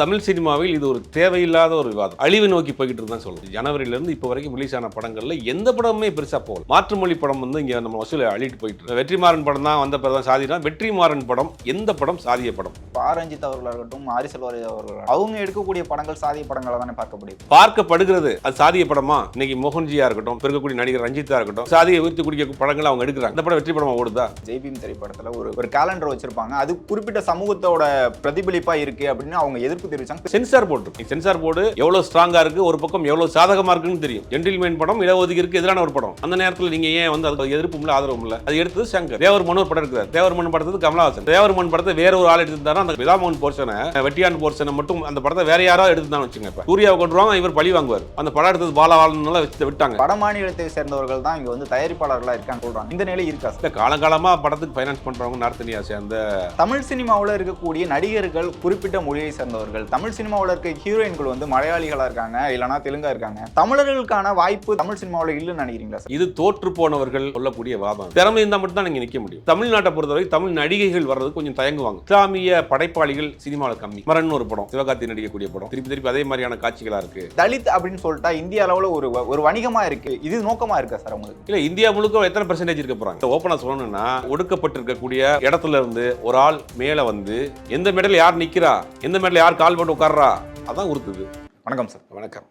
தமிழ் சினிமாவில் இது ஒரு தேவையில்லாத ஒரு விவாதம். அழிவு நோக்கி போய்கிட்டு தான் சொல்லுது ஜனவரியிலேருந்து இப்போ வரைக்கும் ரிலீஸ் ஆன படங்கள்ல எந்த படமுமே பெருசா போகல. மாற்று மொழி படம் வந்து இங்க நம்ம வசூலை அழிட்டு போயிட்டு. வெற்றிமாறன் படம் தான் வந்த பிறகு தான் சாதினா வெற்றிமாறன் படம் எந்த படம்? சாதிய படம். பாரஞ்சித் அவர்களாக இருக்கட்டும் ஆரி செல்வாரி அவர்கள் அவங்க எடுக்கக்கூடிய படங்கள் சாதிய படங்களை தானே பார்க்க முடியும் பார்க்கப்படுகிறது. அது சாதிய படமா? இன்னைக்கு மோகன்ஜியா இருக்கட்டும் இருக்கக்கூடிய நடிகர் ரஞ்சித்தா இருக்கட்டும் சாதியை உயர்த்தி குடிக்க படங்களை அவங்க எடுக்கிறாங்க. இந்த படம் வெற்றி படமா ஓடுதா? ஜெய்பீம் திரைப்படத்துல ஒரு ஒரு கேலண்டர் வச்சிருப்பாங்க. அது குறிப்பிட்ட சமூகத்தோட பிரதிபலிப்பா இருக்கு அப்படின்னு அவங்க எதிர்ப்பு தெரிவிச்சாங்க சென்சார் போர்டு சென்சார் போர்டு எவ்வளவு ஸ்ட்ராங்கா இருக்கு ஒரு பக்கம் எவ்வளவு சாதகமா இருக்குன்னு தெரியும். ஜென்டில்மேன் படம் இடஒதுக்கீருக்கு எதிரான ஒரு படம். அந்த நேரத்தில் நீங்க ஏன் வந்து அதுக்கு எதிர்ப்பும் இல்ல ஆதரவும் இல்ல? அது எடுத்தது சங்கர். தேவர் மனு ஒரு படம் இருக்கிறார் தேவர் மண் படத்துக்கு கமலஹாசன். தேவர் மண் படத்தை வேற ஒரு ஆள் எடுத்திருந்தாரா அந்த விதாமோகன் போர்ஷனை வெட்டியான் போர்ஷனை மட்டும் அந்த படத்தை வேற யாரோ எடுத்துதான் வச்சுங்க இப்ப. சூர்யாவை கொண்டுருவாங்க இவர் பழி வாங்குவார். அந்த படம் எடுத்தது பாலவாளனால வச்சு விட்டாங்க. வட மாநிலத்தை சேர்ந்தவர்கள் தான் இங்க வந்து தயாரிப்பாளர்களா இருக்காங்க சொல்றாங்க. இந்த நிலை இருக்கா இந்த காலங்காலமா படத்துக்கு ஃபைனான்ஸ் பண்றவங்க நார்த் இந்தியா சேர்ந்த தமிழ் சினிமாவில் இருக்கக்கூடிய நடிகர்கள் குறிப்பிட்ட மொழியை சேர்ந்தவர்கள். தமிழ் சினிமாவில் இருக்க ஹீரோயின்கள் வந்து மலையாளிகளா இருக்காங்க இல்லைனா தெலுங்கா இருக்காங்க. தமிழர்களுக்கான வாய்ப்பு தமிழ் சினிமாவில் இல்லைன்னு நினைக்கிறீங்களா சார் இது தோற்று போனவர்கள் சொல்லக்கூடிய வாதம். திறமை இருந்தால் மட்டும் தான் நீங்க நிக்க முடியும். தமிழ்நாட்டை பொறுத்தவரை தமிழ் நடிகைகள் வர்றது கொஞ்சம் தயங்குவாங்க. இஸ்லாமிய படைப்பாளிகள் சினிமாவில் கம்மி. மரன் ஒரு படம் சிவகார்த்தி நடிக்கக்கூடிய படம். திருப்பி திருப்பி அதே மாதிரியான காட்சிகளா இருக்கு. தலித் அப்படின்னு சொல்லிட்டா இந்திய அளவுல ஒரு ஒரு வணிகமா இருக்கு. இது நோக்கமா இருக்கா சார் உங்களுக்கு? இல்ல இந்தியா முழுக்க எத்தனை பெர்சன்டேஜ் இருக்க போறாங்க? ஓப்பனா சொல்லணும்னா ஒடுக்கப்பட்டிருக்கக்கூடிய இடத்துல இருந்து ஒரு ஆள் மேல வந்து எந்த மேடையில் யார் நிக்கிறா? எந்த மேடையில் யார் கால் போட்டு உட்கார்றா? அதான் உறுத்துது. வணக்கம் சார். வணக்கம்.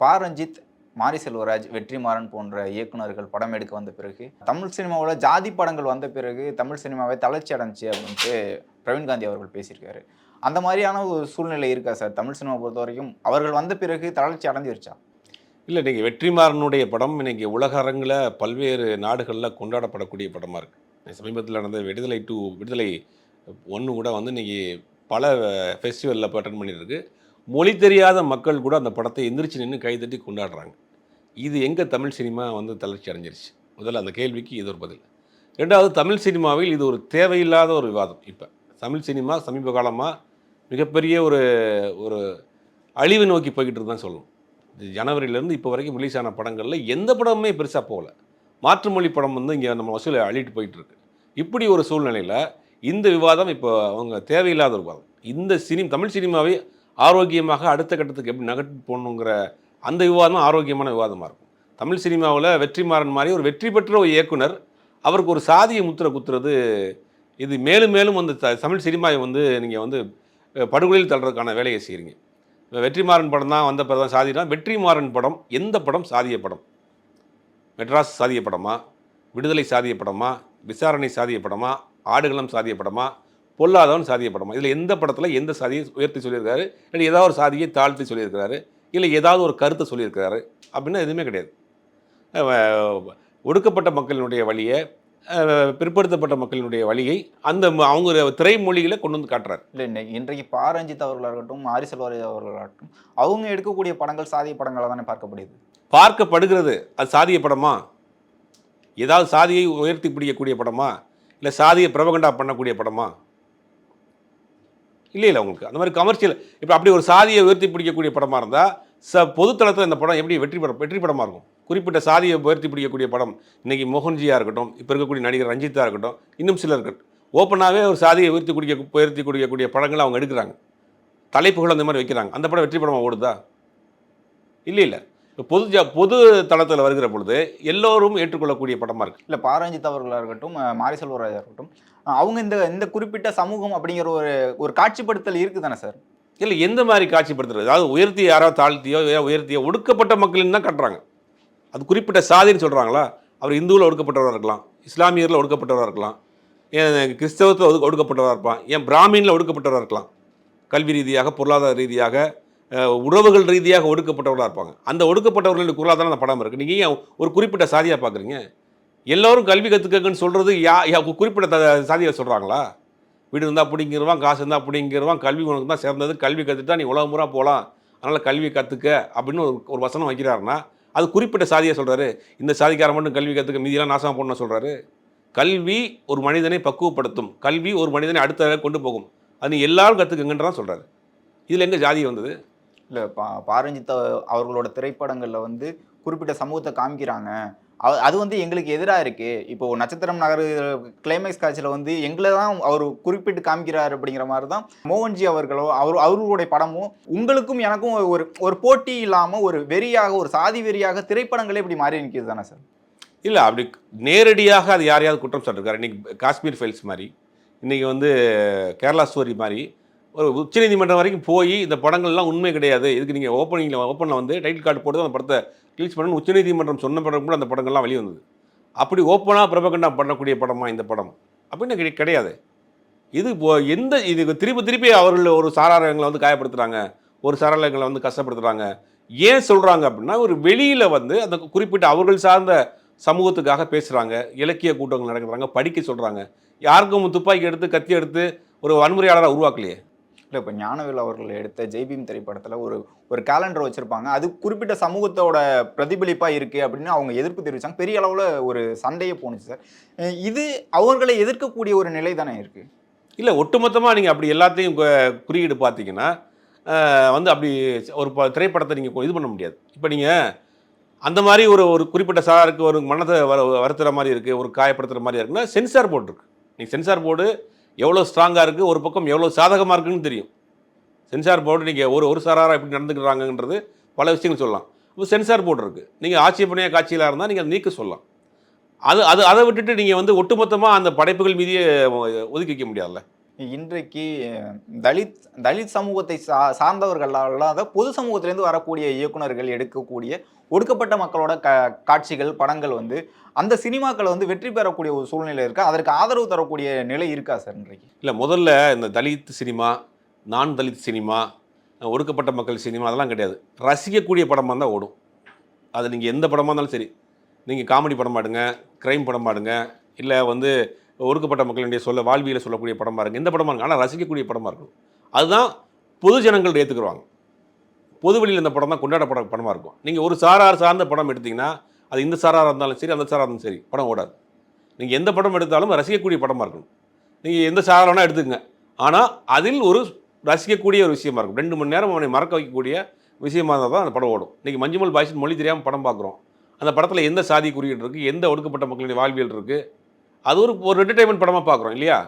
பா ரஞ்சித் மாரி செல்வராஜ் வெற்றிமாறன் போன்ற இயக்குனர்கள் படம் எடுக்க வந்த பிறகு தமிழ் சினிமாவில் ஜாதி படங்கள் வந்த பிறகு தமிழ் சினிமாவை தளர்ச்சி அடைஞ்சி அப்படின்ட்டு பிரவீன் காந்தி அவர்கள் பேசியிருக்காரு. அந்த மாதிரியான ஒரு சூழ்நிலை இருக்கா சார்? தமிழ் சினிமா பொறுத்த வரைக்கும் அவர்கள் வந்த பிறகு தளர்ச்சி அடைஞ்சிருச்சா? இல்லை இன்னைக்கு வெற்றிமாறனுடைய படம் இன்னைக்கு உலக அரங்கில் பல்வேறு நாடுகளில் கொண்டாடப்படக்கூடிய படமாக இருக்குது சமீபத்தில் நடந்த விடுதலை டூ விடுதலை ஒன்று கூட வந்து இன்னைக்கு பல ஃபெஸ்டிவலில் அட்டன் பண்ணியிருக்கு. மொழி தெரியாத மக்கள் கூட அந்த படத்தை எந்திரிச்சு நின்று கைதட்டி கொண்டாடுறாங்க. இது எங்கே தமிழ் சினிமா வந்து தளர்ச்சி அடைஞ்சிருச்சு? முதல்ல அந்த கேள்விக்கு இது ஒரு பதில். ரெண்டாவது தமிழ் சினிமாவில் இது ஒரு தேவையில்லாத ஒரு விவாதம் இப்போ. தமிழ் சினிமா சமீப காலமாக மிகப்பெரிய ஒரு ஒரு அழிவு நோக்கி போய்கிட்டு தான் சொல்லணும் இது ஜனவரியிலேருந்து இப்போ வரைக்கும் ரிலீஸ் ஆன படங்களில் எந்த படமுமே பெருசாக போகல. மாற்று மொழி படம் வந்து இங்கே நம்ம வசூலை அழிட்டு போயிட்டுருக்கு இப்படி ஒரு சூழ்நிலையில் இந்த விவாதம் இப்போ அவங்க தேவையில்லாத ஒரு விவாதம். இந்த சினி தமிழ் சினிமாவை ஆரோக்கியமாக அடுத்த கட்டத்துக்கு எப்படி நகர்த்து போகணுங்கிற அந்த விவாதம் ஆரோக்கியமான விவாதமாக இருக்கும். தமிழ் சினிமாவில் வெற்றிமாறன் மாதிரி ஒரு வெற்றி பெற்ற ஒரு இயக்குனர் அவருக்கு ஒரு சாதியை முத்திரை குத்துறது இது மேலும் மேலும் வந்து த- தமிழ் சினிமாவை வந்து நீங்கள் வந்து படுகொலையில் தள்ளுறதுக்கான வேலையை செய்கிறீங்க இப்போ வெற்றிமாறன் படம் தான் வந்த பிறகு தான். சாதினா வெற்றிமாறன் படம் எந்த படம்? சாதிய படம். மெட்ராஸ் சாதிய படமா? விடுதலை சாதிய படமா? விசாரணை சாதிய படமா? ஆடுகளம் சாதிய படமா பொல்லாதவன் சாதிய படமா இதில் எந்த படத்தில் எந்த சாதியை உயர்த்தி சொல்லியிருக்காரு? இல்லை ஏதாவது ஒரு சாதியை தாழ்த்தி சொல்லியிருக்கிறாரு? இல்லை ஏதாவது ஒரு கருத்தை சொல்லியிருக்கிறாரு? அப்படின்னா எதுவுமே கிடையாது. ஒடுக்கப்பட்ட மக்களினுடைய வழியை பிற்படுத்தப்பட்ட மக்களினுடைய வழியை அந்த அவங்க திரைமொழிகளை கொண்டு வந்து காட்டுறாரு. இல்லை இன்றைக்கு பா ரஞ்சித் அவர்களாக இருக்கட்டும் ஆரி செல்வாரி அவர்களாகட்டும் அவங்க எடுக்கக்கூடிய படங்கள் சாதிய படங்களாக தானே பார்க்கப்படுது பார்க்கப்படுகிறது. அது சாதிய படமா? ஏதாவது சாதியை உயர்த்தி பிடிக்கக்கூடிய படமா? இல்லை சாதியை பிரபகண்டா பண்ணக்கூடிய படமா? இல்லை இல்லை உங்களுக்கு. அந்த மாதிரி கமர்ஷியல் இப்போ அப்படி ஒரு சாதியை உயர்த்தி பிடிக்கக்கூடிய படமாக இருந்தால் ச பொதுத்தளத்தில் இந்த படம் எப்படி வெற்றி படம் வெற்றி படமாக இருக்கும்? குறிப்பிட்ட சாதியை உயர்த்தி பிடிக்கக்கூடிய படம் இன்றைக்கி மோகன்ஜியாக இருக்கட்டும் இப்போ இருக்கக்கூடிய நடிகர் ரஞ்சித்தாக இருக்கட்டும் இன்னும் சிலர்கள் ஓப்பனாகவே ஒரு சாதியை உயர்த்தி குடிக்க உயர்த்தி குடிக்கக்கூடிய படங்களை அவங்க எடுக்கிறாங்க. தலைப்புகள் அந்த மாதிரி வைக்கிறாங்க. அந்த படம் வெற்றி படமாக ஓடுதா? இல்லை இல்லை பொது ஜ- பொது தளத்தில் வருகிற பொழுது எல்லோரும் ஏற்றுக்கொள்ளக்கூடிய படமாக இருக்குது இல்லை பாரஞ்சித் அவர்களாக இருக்கட்டும் மாரி செல்வராஜா இருக்கட்டும் அவங்க இந்த இந்த குறிப்பிட்ட சமூகம் அப்படிங்கிற ஒரு ஒரு காட்சிப்படுத்தல் இருக்குது தானே சார்? இல்லை எந்த மாதிரி காட்சிப்படுத்துறது? அதாவது உயர்த்தி யாராவது தாழ்த்தியோ உயர்த்தியோ ஒடுக்கப்பட்ட மக்களின் தான் கட்டுறாங்க. அது குறிப்பிட்ட சாதின்னு சொல்கிறாங்களா அவர் இந்துவில் ஒடுக்கப்பட்டவராக இருக்கலாம் இஸ்லாமியரில் ஒடுக்கப்பட்டவராக இருக்கலாம் ஏன் கிறிஸ்தவத்தில் ஒடு ஒடுக்கப்பட்டவராக இருப்பான் ஏன் பிராமினில் ஒடுக்கப்பட்டவராக இருக்கலாம். கல்வி ரீதியாக பொருளாதார ரீதியாக உறவுகள் ரீதியாக ஒடுக்கப்பட்டவர்களாக இருப்பாங்க. அந்த ஒடுக்கப்பட்டவர்களுடைய குரலாக தானே அந்த படம் இருக்குது நீங்கள் ஏன் ஒரு குறிப்பிட்ட சாதியாக பார்க்குறீங்க எல்லோரும் கல்வி கற்றுக்கங்கன்னு சொல்கிறது யா யா குறிப்பிட்ட சாதியை சொல்கிறாங்களா வீடு இருந்தால் பிடிங்கிறவான் காசு இருந்தால் பிடிங்கிறவான் கல்வி உனக்கு தான் சிறந்தது கல்வி கற்றுட்டா நீ உலகம் பூரா போகலாம் அதனால் கல்வி கற்றுக்க அப்படின்னு ஒரு ஒரு வசனம் வைக்கிறாருன்னா அது குறிப்பிட்ட சாதியை சொல்கிறாரு இந்த சாதிக்காரன் மட்டும் கல்வி கற்றுக்க மீதியெல்லாம் நாசமாக போடணும் சொல்கிறாரு கல்வி ஒரு மனிதனை பக்குவப்படுத்தும். கல்வி ஒரு மனிதனை அடுத்த கொண்டு போகும். அது நீ எல்லோரும் கற்றுக்குங்கன்றதான் சொல்கிறாரு இதில் எங்கே ஜாதி வந்தது? இல்லை பா பாரஞ்சித் அவர்களோட திரைப்படங்களில் வந்து குறிப்பிட்ட சமூகத்தை காமிக்கிறாங்க. அது வந்து எங்களுக்கு எதிராக இருக்குது இப்போ நட்சத்திரம் நகர் கிளைமேக்ஸ் காட்சியில் வந்து எங்களை தான் அவர் குறிப்பிட்டு காமிக்கிறார் அப்படிங்கிற மாதிரி தான் மோகன்ஜி அவர்களோ அவர் அவர்களுடைய படமும் உங்களுக்கும் எனக்கும் ஒரு ஒரு போட்டி இல்லாமல் ஒரு வெறியாக ஒரு சாதி வெறியாக திரைப்படங்களே இப்படி மாறி நிற்கிறது தானே சார்? இல்லை அப்படி நேரடியாக அது யாரையாவது குற்றம் சாட்டிருக்காரு. இன்றைக்கி காஷ்மீர் ஃபைல்ஸ் மாதிரி இன்றைக்கி வந்து கேரளா ஸ்டோரி மாதிரி ஒரு உச்சநீதிமன்றம் வரைக்கும் போய் இந்த படங்கள்லாம் உண்மை கிடையாது. இதுக்கு நீங்கள் ஓப்பனிங்கில் ஓப்பனில் வந்து டைட்டில் கார்டு போட்டு அந்த படத்தை ரிலீஸ் பண்ணணும் உச்சநீதிமன்றம் சொன்ன படம் கூட அந்த படங்கள்லாம் வெளியே வந்தது. அப்படி ஓப்பனாக பிரபகண்டா பண்ணக்கூடிய படமா இந்த படம்? அப்படின்னு கிடையாது. இது இப்போ எந்த இதுக்கு திருப்பி திருப்பி அவர்கள் ஒரு சாராரங்களை வந்து காயப்படுத்துகிறாங்க ஒரு சாராரங்களை வந்து கஷ்டப்படுத்துகிறாங்க ஏன் சொல்கிறாங்க அப்படின்னா ஒரு வெளியில் வந்து அந்த குறிப்பிட்ட அவர்கள் சார்ந்த சமூகத்துக்காக பேசுகிறாங்க இலக்கிய கூட்டங்கள் நடக்கிறாங்க படிக்க சொல்கிறாங்க யாருக்கும் துப்பாக்கி எடுத்து கத்தி எடுத்து ஒரு வன்முறையாளரை உருவாக்கலையே. இல்லை இப்போ ஞானவேல் அவர்கள் எடுத்த ஜெய்பீம் திரைப்படத்தில் ஒரு ஒரு கேலண்டர் வச்சுருப்பாங்க. அது குறிப்பிட்ட சமூகத்தோட பிரதிபலிப்பாக இருக்குது அப்படின்னு அவங்க எதிர்ப்பு தெரிவித்தாங்க பெரிய அளவில் ஒரு சண்டையே போணுச்சு சார். இது அவர்களை எதிர்க்கக்கூடிய ஒரு நிலை தானே இருக்குது இல்லை ஒட்டுமொத்தமாக நீங்கள் அப்படி எல்லாத்தையும் குறியீடு பார்த்தீங்கன்னா வந்து அப்படி ஒரு ப- திரைப்படத்தை நீங்கள் இது பண்ண முடியாது. இப்போ நீங்கள் அந்த மாதிரி ஒரு ஒரு குறிப்பிட்ட சாருக்கு ஒரு மனதை வர வருத்துற மாதிரி இருக்குது ஒரு காயப்படுத்துகிற மாதிரி இருக்குன்னா சென்சார் போர்டு இருக்குது நீங்கள் சென்சார் போர்டு எவ்வளோ ஸ்ட்ராங்காக இருக்குது ஒரு பக்கம் எவ்வளோ சாதகமாக இருக்குன்னு தெரியும். சென்சார் போர்டு நீங்கள் ஒரு ஒரு சாராராக எப்படி நடந்துக்கிறாங்கன்றது பல விஷயங்கள் சொல்லலாம். இப்போ சென்சார் போர்டு இருக்குது நீங்கள் ஆட்சேபனையாக காட்சியிலாக இருந்தால் நீங்கள் அதை நீக்க சொல்லலாம். அது அது அதை விட்டுட்டு நீங்கள் வந்து ஒட்டுமொத்தமாக அந்த படைப்புகள் மீதியே ஒதுக்கி வைக்க முடியாதுல்ல? இன்றைக்கு தலித் தலித் சமூகத்தை சா சார்ந்தவர்கள் அல்லாத பொது சமூகத்திலேருந்து வரக்கூடிய இயக்குனர்கள் எடுக்கக்கூடிய ஒடுக்கப்பட்ட மக்களோட க காட்சிகள் படங்கள் வந்து அந்த சினிமாக்கள் வந்து வெற்றி பெறக்கூடிய ஒரு சூழ்நிலை இருக்கா? அதற்கு ஆதரவு தரக்கூடிய நிலை இருக்கா சார் இன்றைக்கு? இல்லை முதல்ல இந்த தலித் சினிமா நான் தலித் சினிமா ஒடுக்கப்பட்ட மக்கள் சினிமா அதெல்லாம் கிடையாது. ரசிக்கக்கூடிய படமாக இருந்தால் ஓடும். அது நீங்கள் எந்த படமாக இருந்தாலும் சரி. நீங்கள் காமெடி படம் பாடுங்க க்ரைம் படம் பாடுங்க இல்லை வந்து ஒடுக்கப்பட்ட மக்களுடைய சொல்ல வாழ்வியலை சொல்லக்கூடிய படமாக இருக்கும் எந்த படமாக இருக்கும் ஆனால் ரசிக்கக்கூடிய படமாக இருக்கும். அதுதான் பொது ஜனங்கள் ஏற்றுக்குருவாங்க பொது வெளியில் இந்த படம் தான் கொண்டாடப்பட படமாக இருக்கும். நீங்கள் ஒரு சாரார் சார்ந்த படம் எடுத்தீங்கன்னா அது இந்த சாராராக இருந்தாலும் சரி அந்த சாராக இருந்தாலும் சரி படம் ஓடாது. நீங்கள் எந்த படம் எடுத்தாலும் ரசிக்கக்கூடிய படமாக இருக்கணும். நீங்கள் எந்த சாராக வேணால் எடுத்துக்கங்க. ஆனால் அதில் ஒரு ரசிக்கக்கூடிய ஒரு விஷயமா இருக்கும். ரெண்டு மணி நேரம் அவனை மறக்க வைக்கக்கூடிய விஷயமா இருந்தால் தான் அந்த படம் ஓடும். இன்றைக்கி மஞ்சுமல் பாய்ஸின் மொழி தெரியாமல் படம் பார்க்குறோம். அந்த படத்தில் எந்த சாதி குறியீடு இருக்குது எந்த ஒடுக்கப்பட்ட மக்களுடைய வாழ்வியல் இருக்குது அது ஒரு ஒரு என்டர்டைன்மெண்ட் படமாக பார்க்குறோம் இல்லையா?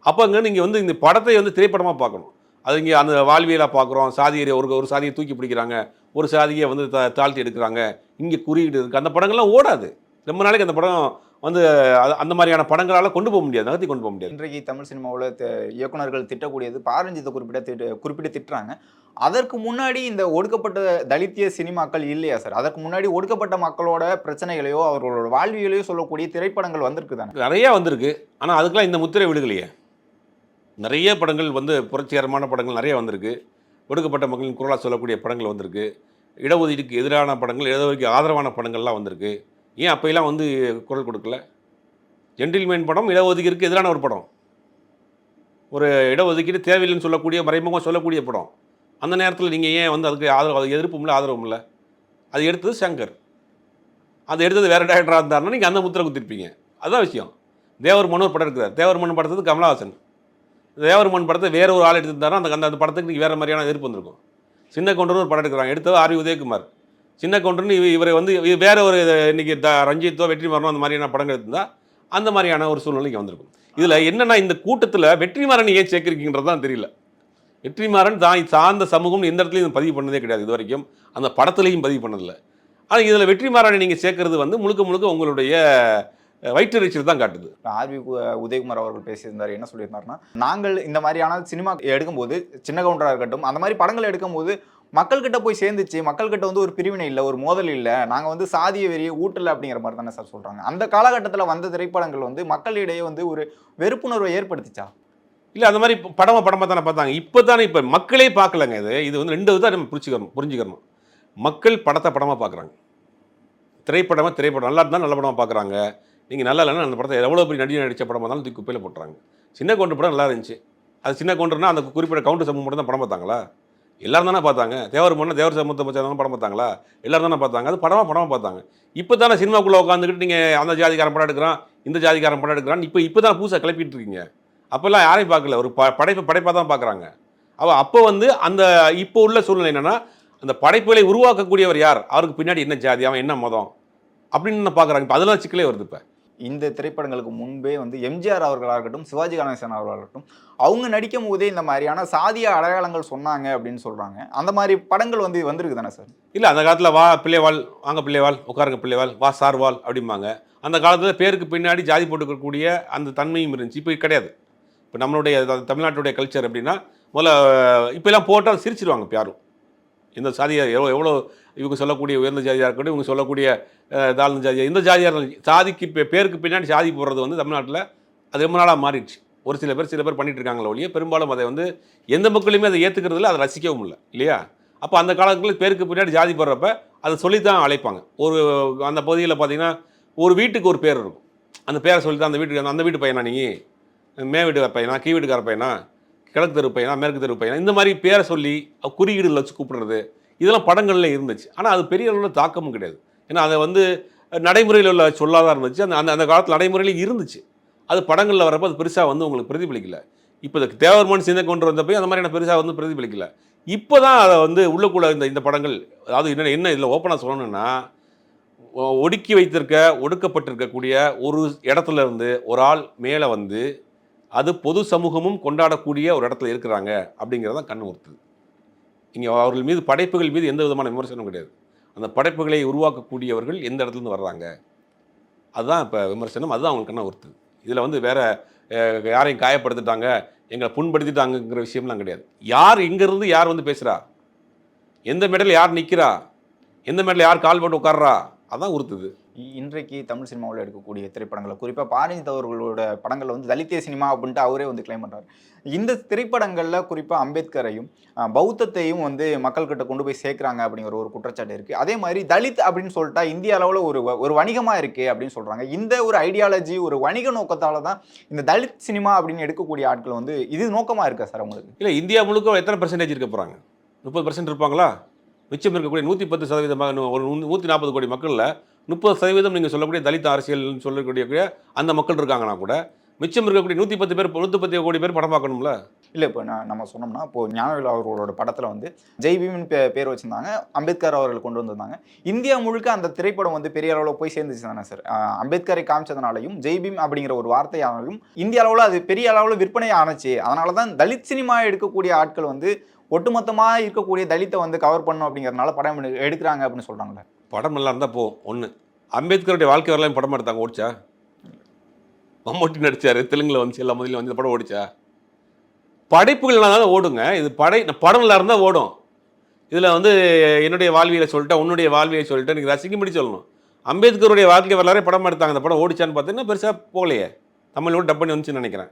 அப்போ அங்கே நீங்கள் வந்து இந்த படத்தை வந்து திரைப்படமாக பார்க்கணும். அது இங்கே அந்த வாழ்வியலாக பார்க்குறோம் சாதியை ஒரு ஒரு சாதியை தூக்கி பிடிக்கிறாங்க ஒரு சாதியை வந்து த தாழ்த்தி எடுக்கிறாங்க இங்கே குறியீடு இருக்குது அந்த படங்கள்லாம் ஓடாது. ரொம்ப நாளைக்கு அந்த படம் வந்து அது- அந்த மாதிரியான படங்களால் கொண்டு போக முடியாது நகர்த்தி கொண்டு போக முடியாது. இன்றைக்கு தமிழ் சினிமாவில் இயக்குநர்கள் திட்டக்கூடியது பாரஞ்சித்தை குறிப்பிட்ட திட்ட குறிப்பிட்டு திட்டுறாங்க. அதற்கு முன்னாடி இந்த ஒடுக்கப்பட்ட தலித்திய சினிமாக்கள் இல்லையா சார்? அதற்கு முன்னாடி ஒடுக்கப்பட்ட மக்களோட பிரச்சனைகளையோ அவர்களோட வாழ்வியலையோ சொல்லக்கூடிய திரைப்படங்கள் வந்திருக்கு தானே? நிறையா வந்திருக்கு. ஆனால் அதுக்கெல்லாம் இந்த முத்திரை விடுகலையே நிறைய படங்கள் வந்து புரட்சிகரமான படங்கள் நிறைய வந்திருக்கு. ஒடுக்கப்பட்ட மக்களின் குரலாக சொல்லக்கூடிய படங்கள் வந்திருக்கு. இடஒதுக்கீடுக்கு எதிரான படங்கள் இடஒதுக்கீடு ஆதரவான படங்கள்லாம் வந்திருக்கு. ஏன் அப்போயெல்லாம் வந்து குரல் கொடுக்கல? ஜென்டில்மேன் படம் இடஒதுக்கீடுக்கு எதிரான ஒரு படம். ஒரு இடஒதுக்கீடு தேவையில்லைன்னு சொல்லக்கூடிய மறைமுகம் சொல்லக்கூடிய படம். அந்த நேரத்தில் நீங்கள் ஏன் வந்து அதுக்கு ஆதரவு அது எதிர்ப்பும் இல்லை ஆதரவும் இல்லை அது எடுத்தது சங்கர். அது எடுத்தது வேறு டேரக்டராக இருந்தாருன்னா நீங்கள் அந்த முத்திரை குத்திருப்பீங்க. அதுதான் விஷயம். தேவர் மனு ஒரு படம் இருக்குது தேவர் மனு படத்துக்கு கமலஹாசன். தேவர் மண் படத்தை வேற ஒரு ஆள் எடுத்திருந்தாருன்னா அந்த அந்த படத்துக்கு நீங்கள் வேறு மாதிரியான எதிர்ப்பு வந்திருக்கும். சின்ன கவுண்டர்னு ஒரு படம் எடுக்கிறாங்க. எடுத்தது ஆர் உதயகுமார். சின்ன கவுண்டர்னு இவ இவரை வந்து இவ வேற ஒரு இன்றைக்கி த ரஞ்சித்தோ வெற்றிமாறனோ அந்த மாதிரியான படங்கள் எடுத்திருந்தா அந்த மாதிரியான ஒரு சூழ்நிலைக்கு வந்திருக்கும். இதில் என்னென்னா இந்த கூட்டத்தில் வெற்றிமாறன் ஏன் சேர்க்குறீங்கன்றது தான் தெரியல. வெற்றிமாறன் தான் சார்ந்த சமூகம் எந்த இடத்துலையும் பதிவு பண்ணதே கிடையாது இது வரைக்கும். அந்த படத்துலையும் பதிவு பண்ணதில்லை. ஆனால் இதில் வெற்றிமாறனை நீங்கள் சேர்க்கறது வந்து முழுக்க முழுக்க உங்களுடைய அஹ், தான் காட்டுது. ஆர்வி உதயகுமார் அவர்கள் பேசியிருந்தார் என்ன சொல்லியிருந்தாருன்னா நாங்கள் இந்த மாதிரியான சினிமா எடுக்கும்போது சின்ன கவுண்டராக இருக்கட்டும் அந்த மாதிரி படங்கள் எடுக்கும்போது மக்கள்கிட்ட போய் சேர்ந்துச்சு மக்கள்கிட்ட வந்து ஒரு பிரிவினை இல்லை ஒரு மோதல் இல்லை நாங்கள் வந்து சாதிய வெறியை ஊட்டல அப்படிங்கிற மாதிரி தானே சார் சொல்கிறாங்க அந்த காலகட்டத்தில் வந்த திரைப்படங்கள் வந்து மக்களிடையே வந்து ஒரு வெறுப்புணர்வை ஏற்படுத்திச்சா? இல்லை அந்த மாதிரி படமாக படமாக தானே பார்த்தாங்க. இப்போ தானே இப்போ மக்களே பார்க்கலங்க இது. இது வந்து ரெண்டு தான் நம்ம புரிச்சுக்கணும் புரிஞ்சுக்கணும். மக்கள் படத்தை படமாக பார்க்குறாங்க. திரைப்படமாக திரைப்படம். நல்லா இருந்தால் நல்ல படமாக பார்க்குறாங்க. நீங்கள் நல்லா இல்லைன்னா அந்த படத்தை எவ்வளோ பெரிய நடிகை நடித்த படமாக இருந்தாலும் தூக்கி குப்பையில் போட்டுறாங்க. சின்ன கவுண்டர் படம் நல்லா இருந்துச்சு. அது சின்ன கவுண்டர்னா அந்த குறிப்பிட்ட கவுண்டர் சமூகம் மட்டும் தான் படம் பார்த்தாங்களா? எல்லாரும் தானே பார்த்தாங்க. தேவர் மண்ணு தேவர் சமூகத்தை பற்றி படம் பார்த்தாங்களா? எல்லாரும் தானே பார்த்தாங்க. அது படமாக படமாக பார்த்தாங்க. இப்போ தானே சினிமாக்குள்ளே உட்காந்துக்கிட்டு நீங்கள் அந்த ஜாதிக்காரன் படம் எடுக்கிறான் இந்த ஜாதிக்காரன் படம் எடுக்கிறான். இப்போ இப்போ தான் புதுசாக கிளப்பிட்டு இருக்கீங்க. அப்போல்லாம் யாரையும் பார்க்கல. ஒரு ப படைப்பு படைப்பாக தான் பார்க்குறாங்க. அவள் அப்போ வந்து அந்த இப்போ உள்ள சூழ்நிலை என்னென்னா அந்த படைப்புகளை உருவாக்கக்கூடியவர் யார்? அவருக்கு பின்னாடி என்ன ஜாதி அவன் என்ன மதம் அப்படின்னு பார்க்குறாங்க. இப்போ அதெல்லாம் சிக்கலே வருது இப்போ. இந்த திரைப்படங்களுக்கு முன்பே வந்து எம்ஜிஆர் அவர்களாக இருக்கட்டும் சிவாஜி கணேசன் அவர்களாக இருக்கட்டும் அவங்க நடிக்கும் போதே இந்த மாதிரியான சாதிய அடையாளங்கள் சொன்னாங்க அப்படின்னு சொல்றாங்க. அந்த மாதிரி படங்கள் வந்து வந்திருக்கு தானே சார்? இல்லை அந்த காலத்தில் வா பிள்ளைவாள் வாங்க பிள்ளைவாள் உட்காருங்க பிள்ளைவாள் வா சார்வாள் அப்படிம்பாங்க. அந்த காலத்தில் பேருக்கு பின்னாடி ஜாதி போட்டுக்கக்கூடிய அந்த தன்மையும் இருந்துச்சு. இப்போ கிடையாது. இப்போ நம்மளுடைய தமிழ்நாட்டுடைய கல்ச்சர் எப்படின்னா முதல்ல இப்போலாம் போட்டால் சிரிச்சிருவாங்க இப்போ யாரும். இந்த சாதியார் எவ்வளோ எவ்வளோ இவங்க சொல்லக்கூடிய உயர்ந்த ஜாதியாக இருக்கட்டும் இவங்க சொல்லக்கூடிய தாழ்ந்த ஜாதியாக இந்த ஜாதியாக இருந்தாலும் சாதிக்கு பேருக்கு பின்னாடி சாதி போடுறது வந்து தமிழ்நாட்டில் அது ரொம்ப நாளாக மாறிடுச்சு. ஒரு சில பேர் சில பேர் பண்ணிட்டு இருக்காங்களே ஒழிய பெரும்பாலும் அதை வந்து எந்த மக்களுமே அதை ஏற்றுக்கிறதுல அதை ரசிக்கவும் இல்லை இல்லையா? அப்போ அந்த காலங்களில் பேருக்கு பின்னாடி ஜாதி போடுறப்ப அதை சொல்லித்தான் அழைப்பாங்க. ஒரு அந்த பகுதியில் பார்த்தீங்கன்னா ஒரு வீட்டுக்கு ஒரு பேர் இருக்கும். அந்த பேரை சொல்லி தான் அந்த வீட்டுக்கு அந்த வீட்டு பையனா நீ? மே வீட்டுக்கார பையனா கீ வீட்டுக்கார பையனா கிழக்கு தெரு பையனா மேற்கு தெரு பையனா இந்த மாதிரி பேரை சொல்லி குறியீடுகள் வச்சு கூப்பிடுறது இதெல்லாம் படங்களில் இருந்துச்சு. ஆனால் அது பெரிய அளவில் தாக்கமும் கிடையாது. ஏன்னா அதை வந்து நடைமுறையில் உள்ள சொல்லாதான் இருந்துச்சு. அந்த அந்த அந்த காலத்தில் நடைமுறையில் இருந்துச்சு. அது படங்களில் வரப்போ அது பெருசாக வந்து உங்களுக்கு பிரதிபலிக்கல. இப்போ இந்த தேவர்மன் சின்ன கொண்டு வந்தப்போ அந்த மாதிரியான பெருசாக வந்து பிரதிபலிக்கல. இப்போ தான் அதை வந்து உள்ளக்குள்ள இந்த இந்த படங்கள் அதாவது என்ன என்ன இதில் ஓப்பனாக சொல்லணும்னா ஒ- ஒடுக்கி வைத்திருக்க ஒடுக்கப்பட்டிருக்கக்கூடிய ஒரு இடத்துல இருந்து ஒரு ஆள் மேலே வந்து அது பொது சமூகமும் கொண்டாடக்கூடிய ஒரு இடத்துல இருக்கிறாங்க அப்படிங்கிறதான் கண்ணு உறுத்துது இங்கே அவர்கள் மீது படைப்புகள் மீது எந்த விதமான விமர்சனமும் கிடையாது. அந்த படைப்புகளை உருவாக்கக்கூடியவர்கள் எந்த இடத்துலேருந்து வர்றாங்க? அதுதான் இப்போ விமர்சனம் அதுதான் அவங்களுக்கு கண்ணை உறுத்துது இதில் வந்து வேறு யாரையும் காயப்படுத்திட்டாங்க எங்களை புண்படுத்திட்டாங்கங்கிற விஷயம்லாம் கிடையாது. யார் இங்கேருந்து யார் வந்து பேசுகிறா எந்த மேடையில் யார் நிற்கிறா எந்த மேடையில் யார் கால் போட்டு உட்கார்றா? அதான் உறுத்துது. இன்றைக்கு தமிழ் சினிமாவில் எடுக்கக்கூடிய திரைப்படங்களை குறிப்பாக பாரஞ்சித் அவர்களோட படங்கள் வந்து தலித்திய சினிமா அப்படின்ட்டு அவரே வந்து கிளைம் பண்ணுறாரு இந்த திரைப்படங்களில் குறிப்பாக அம்பேத்கரையும் பௌத்தத்தையும் வந்து மக்கள்கிட்ட கொண்டு போய் சேர்க்குறாங்க அப்படிங்கிற ஒரு குற்றச்சாட்டு இருக்குது அதே மாதிரி தலித் அப்படின்னு சொல்லிட்டா இந்திய அளவில் ஒரு ஒரு வணிகமாக இருக்குது அப்படின்னு சொல்கிறாங்க இந்த ஒரு ஐடியாலஜி ஒரு வணிக நோக்கத்தால் தான் இந்த தலித் சினிமா அப்படின்னு எடுக்கக்கூடிய ஆட்கள் வந்து இது நோக்கமாக இருக்கா சார் உங்களுக்கு? இல்லை இந்தியா முழுக்க எத்தனை பர்சன்டேஜ் இருக்க போகிறாங்க முப்பது பர்சன்ட் இருப்பாங்களா? மிச்சம் இருக்கக்கூடிய நூற்றி பத்து சதவீதமாக ஒரு நூற்றி நாற்பது கோடி மக்களில் முப்பது சதவீதம் நீங்கள் சொல்லக்கூடிய தலித் அரசியல்னு சொல்லக்கூடிய அந்த மக்கள் இருக்காங்கன்னா கூட மிச்சம் இருக்கக்கூடிய நூற்றி பத்து பேர் நூற்றி பத்து கோடி பேர் படம் பார்க்கணும்ல? இல்லை இப்போ நான் நம்ம சொன்னோம்னா இப்போ ஞானவேல் அவர்களோட படத்தில் வந்து ஜெய் பீம்னு பே பேர் வச்சிருந்தாங்க. அம்பேத்கர் அவர்கள் கொண்டு வந்திருந்தாங்க. இந்தியா முழுக்க அந்த திரைப்படம் வந்து பெரிய அளவில் போய் சேர்ந்துச்சு தானே சார் அம்பேத்கரை காமிச்சதுனாலையும் ஜெய் பீம் அப்படிங்கிற ஒரு வார்த்தையானாலும் இந்திய அளவில் அது பெரிய அளவில் விற்பனை ஆனச்சு. அதனால தான் தலித் சினிமா எடுக்கக்கூடிய ஆட்கள் வந்து ஒட்டுமொத்தமாக இருக்கக்கூடிய தலித்தை வந்து கவர் பண்ணும் அப்படிங்கிறதுனால படம் எடுக்கிறாங்க அப்படின்னு சொல்கிறாங்களே படம் நல்லா இருந்தால் போ ஒன்று அம்பேத்கருடைய வாழ்க்கை வரலாம் படம் எடுத்தாங்க ஓடிச்சா? மம்மூட்டி நடிச்சார் தெலுங்கில் வந்துச்சு எல்லா முதலில் வந்து இந்த படம் ஓடிச்சா? படைப்புகள் தான் ஓடுங்க. இது படை படம் நல்லா இருந்தால் ஓடும். இதில் வந்து என்னுடைய வாழ்வியலை சொல்லிட்டேன் உன்னுடைய வாழ்வியை சொல்லிட்டேன் நீங்கள் ரசிக்கும்படி சொல்லணும். அம்பேத்கருடைய வாழ்க்கை வரலாறே படம் எடுத்தாங்க அந்த படம் ஓடிச்சான்னு பார்த்தீங்கன்னா பெருசாக போகலையே. தமிழோடு டப் பண்ணி வந்துச்சுன்னு நினைக்கிறேன்.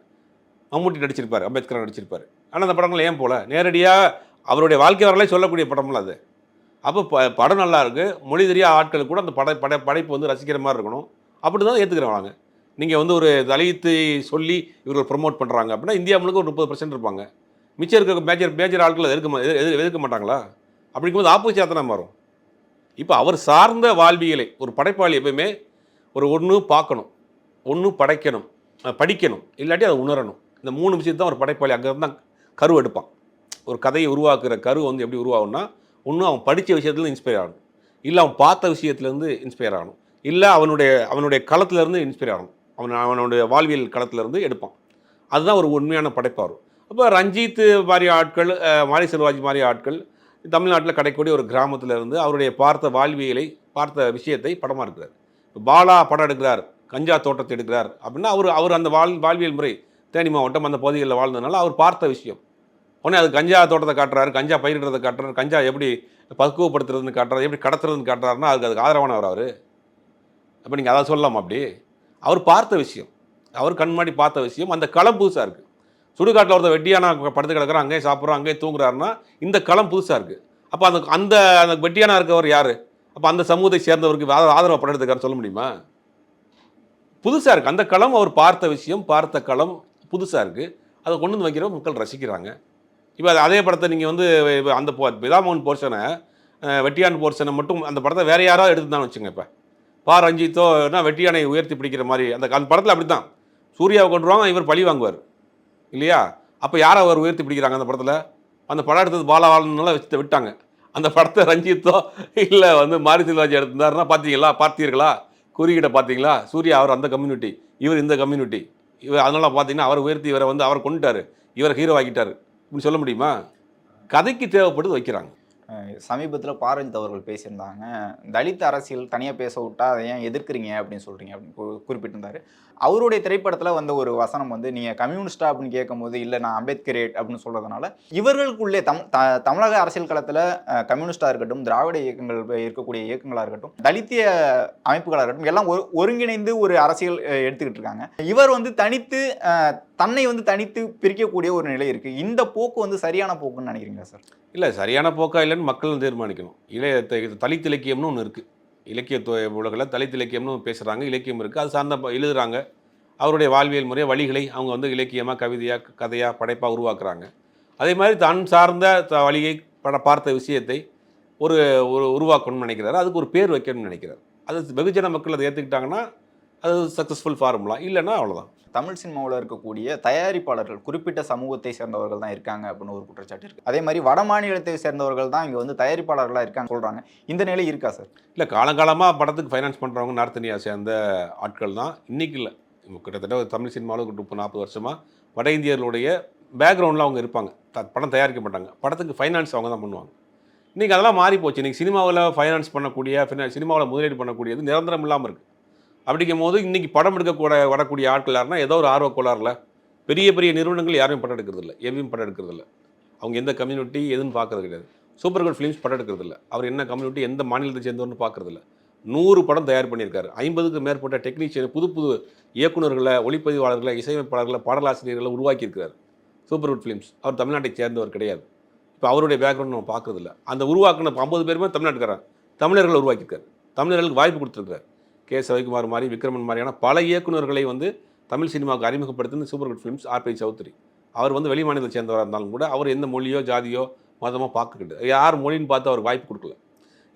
மம்முட்டி நடிச்சிருப்பார் அம்பேத்கர் நடிச்சிருப்பார். ஆனால் அந்த படங்கள் ஏன் போல? நேரடியாக அவருடைய வாழ்க்கை வரலாறு சொல்லக்கூடிய படம்ல அது. அப்போ ப படம் நல்லா இருக்கு. மொழி தெரியாத ஆட்களுக்கு கூட அந்த பட பட படைப்பு வந்து ரசிக்கிற மாதிரி இருக்கணும். அப்படி தான் ஏற்றுக்கிறவங்க நீங்கள் வந்து ஒரு தலித்தை சொல்லி இவர்கள் ப்ரொமோட் பண்ணுறாங்க அப்படின்னா இந்தியா முழுக்க ஒரு முப்பது பர்சன்ட் இருப்பாங்க. மிச்சம் இருக்க மேஜர் மேஜர் ஆட்கள் எதிர்க்க எதிர் எதிர்க்க மாட்டாங்களா? அப்படிங்கும்போது ஆப்போசிட்டாக தானே மாறும். இப்போ அவர் சார்ந்த வாழ்வியலை ஒரு படைப்பாளி எப்பயுமே ஒரு ஒன்று பார்க்கணும் ஒன்று படைக்கணும் படிக்கணும் இல்லாட்டி அதை உணரணும். இந்த மூணு விஷயத்தை தான் ஒரு படைப்பாளி. அங்கே தான் கரு எடுப்பான். ஒரு கதையை உருவாக்குற கரு வந்து எப்படி உருவாகும்னா ஒன்று அவன் படித்த விஷயத்துலேருந்து இன்ஸ்பயர் ஆகணும். இல்லை அவன் பார்த்த விஷயத்துலேருந்து இன்ஸ்பயர் ஆகணும். இல்லை அவனுடைய அவனுடைய களத்துலேருந்து இன்ஸ்பயர் ஆகணும். அவன் அவனுடைய வாழ்வியல் களத்துலேருந்து எடுப்பான். அதுதான் ஒரு உண்மையான படைப்பார். அப்போ ரஞ்சித் மாதிரி ஆட்கள் மாரி செல்வாஜி மாதிரி ஆட்கள் தமிழ்நாட்டில் கிடைக்கக்கூடிய ஒரு கிராமத்தில் இருந்து அவருடைய பார்த்த வாழ்வியலை பார்த்த விஷயத்தை படமாக எடுக்கிறார். இப்போ பாலா படம் எடுக்கிறார் கஞ்சா தோட்டத்தை எடுக்கிறார். அப்படின்னா அவர் அவர் அந்த வாழ் வாழ்வியல் முறை தேனி மாவட்டம் அந்த பகுதிகளில் வாழ்ந்ததுனால அவர் பார்த்த விஷயம். உடனே அது கஞ்சா தோட்டத்தை காட்டுறாரு கஞ்சா பயிரிடுறதை காட்டுறாரு கஞ்சா எப்படி பக்குவப்படுத்துறதுன்னு காட்டுறாரு எப்படி கடத்துறதுன்னு காட்டுறாருன்னா அதுக்கு அதுக்கு ஆதரவானவர் அவர். அப்போ நீங்கள் அதை சொல்லலாம் அப்படி? அவர் பார்த்த விஷயம் அவர் கண்மாடி பார்த்த விஷயம் அந்த களம் புதுசாக இருக்குது சுடுகாட்டில் ஒருத்தர் வெட்டியான படுத்து கிடக்குறான் அங்கேயே சாப்பிட்றோம் அங்கேயே தூங்குறாருன்னா இந்த களம் புதுசாக இருக்குது அப்போ அந்த அந்த அந்த வெட்டியான இருக்கவர் யார்? அப்போ அந்த சமூகத்தை சேர்ந்தவருக்கு ஆதரவு ஆதரவு படம் எடுத்துக்காரு சொல்ல முடியுமா? புதுசாக இருக்குது அந்த களம் அவர் பார்த்த விஷயம் பார்த்த களம் புதுசாக இருக்குது அதை கொண்டு வந்து வைக்கிறவங்க மக்கள் ரசிக்கிறாங்க. இப்போ அதே படத்தை நீங்கள் வந்து இப்போ அந்த போ பிதாமோகன் போர்ஷனை வெட்டியான் போர்ஷனை மட்டும் அந்த படத்தை வேறு யாராவது எடுத்துதான் வச்சுங்க இப்போ. பா ரஞ்சித்தோ என்ன வெட்டியானை உயர்த்தி பிடிக்கிற மாதிரி அந்த அந்த படத்தில் அப்படி தான் சூர்யாவை கொண்டுருவாங்க இவர் பழி வாங்குவார். இல்லையா? அப்போ யாரை அவர் உயர்த்தி பிடிக்கிறாங்க அந்த படத்தில்? அந்த படம் எடுத்தது பாலாவாளன்லாம் வச்சு விட்டாங்க. அந்த படத்தை ரஞ்சித்தோ இல்லை வந்து மாரி செல்வாஜி எடுத்திருந்தாருன்னா பார்த்தீங்களா பார்த்தீர்களா? குறுகிட்ட பார்த்தீங்களா? சூர்யா அவர் அந்த கம்யூனிட்டி இவர் இந்த கம்யூனிட்டி. இவர் அதனால் பார்த்தீங்கன்னா அவர் உயர்த்தி இவரை வந்து அவர் கொண்டுட்டாரு. இவர் ஹீரோ ஆகிட்டார் இப்படின்னு சொல்ல முடியுமா? கதைக்கு தேவைப்படுது வைக்கிறாங்க. சமீபத்தில் பாரஞ்சித் அவர்கள் பேசியிருந்தாங்க. தலித் அரசியல் தனியாக பேச விட்டா அதை ஏன் எதிர்க்கிறீங்க அப்படின்னு சொல்கிறீங்க அப்படின்னு குறிப்பிட்டிருந்தார். அவருடைய திரைப்படத்தில் வந்த ஒரு வசனம் வந்து நீங்கள் கம்யூனிஸ்டா? அப்படின்னு கேட்கும்போது இல்லை நான் அம்பேத்கரேட் அப்படின்னு சொல்கிறதுனால இவர்களுக்குள்ளே தம் த தமிழக அரசியல் களத்தில் கம்யூனிஸ்டாக இருக்கட்டும் திராவிட இயக்கங்கள் இருக்கக்கூடிய இயக்கங்களாக இருக்கட்டும் தலித்திய அமைப்புகளாக இருக்கட்டும் எல்லாம் ஒரு ஒருங்கிணைந்து ஒரு அரசியல் எடுத்துக்கிட்டு இருக்காங்க. இவர் வந்து தனித்து தன்னை வந்து தனித்து பிரிக்கக்கூடிய ஒரு நிலை இருக்குது இந்த போக்கு வந்து சரியான போக்குன்னு நினைக்கிறீங்களா சார்? இல்லை சரியான போக்கா இல்லைன்னு மக்கள் தீர்மானிக்கணும். இளைய த- தலித் இலக்கியம்னு ஒன்று இருக்குது இலக்கிய உலகில் தலித் இலக்கியம்னு பேசுகிறாங்க இலக்கியம் இருக்குது அது சார்ந்த எழுதுகிறாங்க அவருடைய வாழ்வியல் முறை வழிகளை அவங்க வந்து இலக்கியமாக கவிதையாக கதையாக படைப்பாக உருவாக்குறாங்க. அதே மாதிரி தான் சார்ந்த த- வழியை பட பார்த்த விஷயத்தை ஒரு ஒரு உருவாக்கணும்னு நினைக்கிறாரு. அதுக்கு ஒரு பேர் வைக்கணும்னு நினைக்கிறார். அது வெகுஜன மக்கள் அதை ஏற்றுக்கிட்டாங்கன்னா அது சக்ஸஸ்ஃபுல் ஃபார்முலா இல்லைன்னா அவ்வளோதான் தமிழ் சினிமாவில் இருக்கக்கூடிய தயாரிப்பாளர்கள் குறிப்பிட்ட சமூகத்தை சேர்ந்தவர்கள் தான் இருக்காங்க அப்படின்னு ஒரு குற்றச்சாட்டு இருக்கு. அதே மாதிரி வட மாநிலத்தை சேர்ந்தவர்கள் தான் இங்கே வந்து தயாரிப்பாளர்களாக இருக்காங்க சொல்கிறாங்க இந்த நிலை இருக்கா சார்? இல்லை காலங்காலமாக படத்துக்கு ஃபைனான்ஸ் பண்ணுறவங்க நார்த் இந்தியா சேர்ந்த ஆட்கள் தான். இன்றைக்கி இல்லை. கிட்டத்தட்ட ஒரு தமிழ் சினிமாவில் ஒரு முப்பது நாற்பது வருஷமாக வட இந்தியர்களுடைய பேக்ரவுண்டில் அவங்க இருப்பாங்க. த படம் தயாரிக்க மாட்டாங்க படத்துக்கு ஃபைனான்ஸ் அவங்க தான் பண்ணுவாங்க. இன்றைக்கி அதெல்லாம் மாறி போச்சு இன்றைக்கி சினிமாவில் ஃபைனான்ஸ் பண்ணக்கூடிய சினிமாவில் முதலீடு பண்ணக்கூடியது நிரந்தரம் இல்லாமல் இருக்குது அப்படிங்கும் போது இன்றைக்கி படம் எடுக்கக்கூட வரக்கூடிய ஆட்கள் யாருன்னா ஏதோ ஒரு ஆர்வ கோளாறுல பெரிய பெரிய நிறுவனங்கள் யாரும் படம் எடுக்கிறது இல்லை எவையும் படம் எடுக்கிறது இல்லை அவங்க எந்த கம்யூனிட்டி எதுன்னு பார்க்கறது கிடையாது. சூப்பர் குட் ஃபிலிம்ஸ் படம் எடுக்கிறது இல்லை அவர் என்ன கம்யூனிட்டி எந்த மாநிலத்தை சேர்ந்தவர்னு பார்க்கறது இல்லை நூறு படம் தயார் பண்ணியிருக்காரு. ஐம்பதுக்கு மேற்பட்ட டெக்னீஷியன் புது புது இயக்குனர்களை ஒளிப்பதிவாளர்களை இசையமைப்பாளர்களை பாடலாசிரியர்களை உருவாக்கியிருக்கிறார் சூப்பர் குட் ஃபிலிம்ஸ் அவர் தமிழ்நாட்டை சேர்ந்தவர் கிடையாது. இப்போ அவருடைய பேக்ரவுண்ட் நம்ம பார்க்குறதில்ல. அந்த உருவாக்கின ஐம்பது பேருமே தமிழ்நாட்டுக்காரன் தமிழர்களை உருவாக்கியிருக்காரு. தமிழர்களுக்கு வாய்ப்பு கொடுத்துருக்காரு கே. சவிகுமார் மாதிரி விக்ரமன் மாதிரியான பல இயக்குனர்களை வந்து தமிழ் சினிமாவுக்கு அறிமுகப்படுத்தின super good films R B Choudhary. அவர் வந்து வெளி மாநிலத்தை சேர்ந்தவராக இருந்தாலும் கூட அவர் எந்த மொழியோ ஜாதியோ மதமோ பார்க்கக்கிட்டு யார் மொழின்னு பார்த்து அவர் வாய்ப்பு கொடுக்கல.